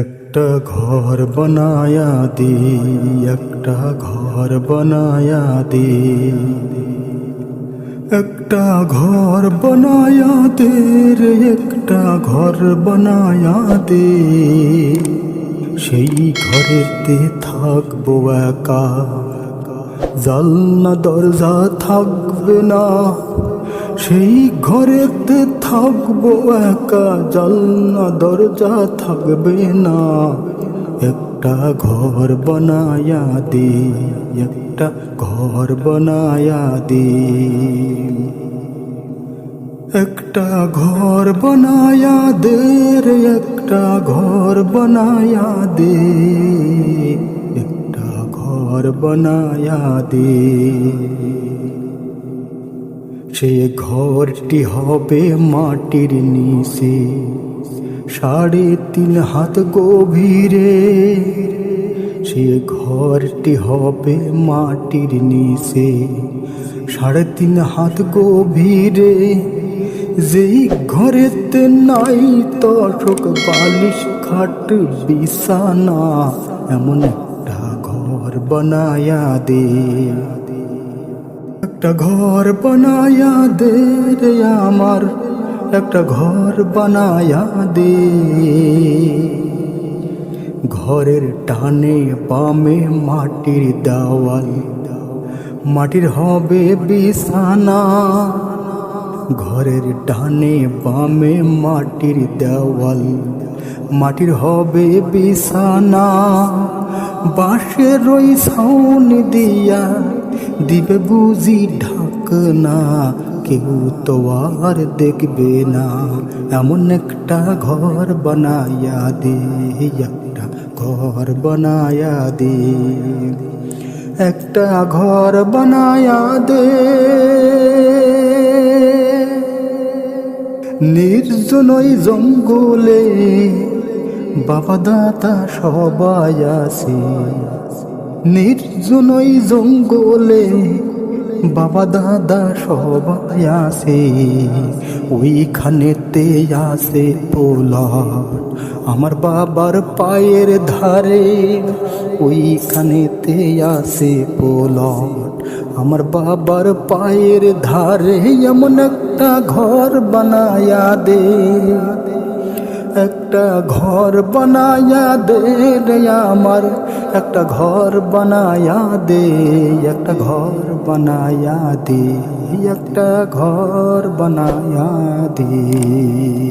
একটা ঘর বানায়া দি একটা ঘর বানায়া দি একটা ঘর বানায়া দে রে, একটা ঘর বানায়া দে সেই ঘরেতে থাকব একা, জালনা দরজা থাকবে না। সেই ঘরেতে থাকব একা জালনা দরজা থাকবে না। একটা ঘর বানায়া দে, একটা ঘর বানায়া দে। একটা ঘর বানায়া দে রে, একটা ঘর বানায়া দে। একটা ঘর বানায়া দে। সে ঘরটি হবে মাটির নিচে। সাড়ে তিন হাত গভীরে। সে ঘরটি হবে মাটির নিচে। সাড়ে তিন হাত গভীরে। যেই ঘরেতে নাই তশক বালিশ খাট বিছানা, এমন একটা ঘর বানায়া দে। একটা ঘর বানায়া দে রে আমার, একটা ঘর বানায়া দে। ঘরের টানে বামে মাটির দেওয়াল, মাটির হবে বিছানা। ঘরের ডানে বামে মাটির দেওয়াল, মাটির হবে বিছানা। বাঁশের ওই ছাউনি দিয়া দিবে বুঝি ঢাকনা, কেউ তো আর দেখবে না। এমন একটা ঘর বানায়া দে, একটা ঘর বানায়া দে। একটা ঘর বানায়া দে। নির্জনই জঙ্গলে বাবা দাতা সবাই আছে। নির্জন ওই জঙ্গলে বাবা দাদা সবাই আছে ওইখানেতে আসে পোলট আমার বাবার পায়ের ধারে ওইখানেতে আসে পোলট আমার বাবার পায়ের ধারে এমন একটা ঘর বানায়া দে। একটা ঘর বানায়া দে রে আমার, একটা ঘর বানায়া দে, একটা ঘর বানায়া দে, একটা ঘর বানায়া দে।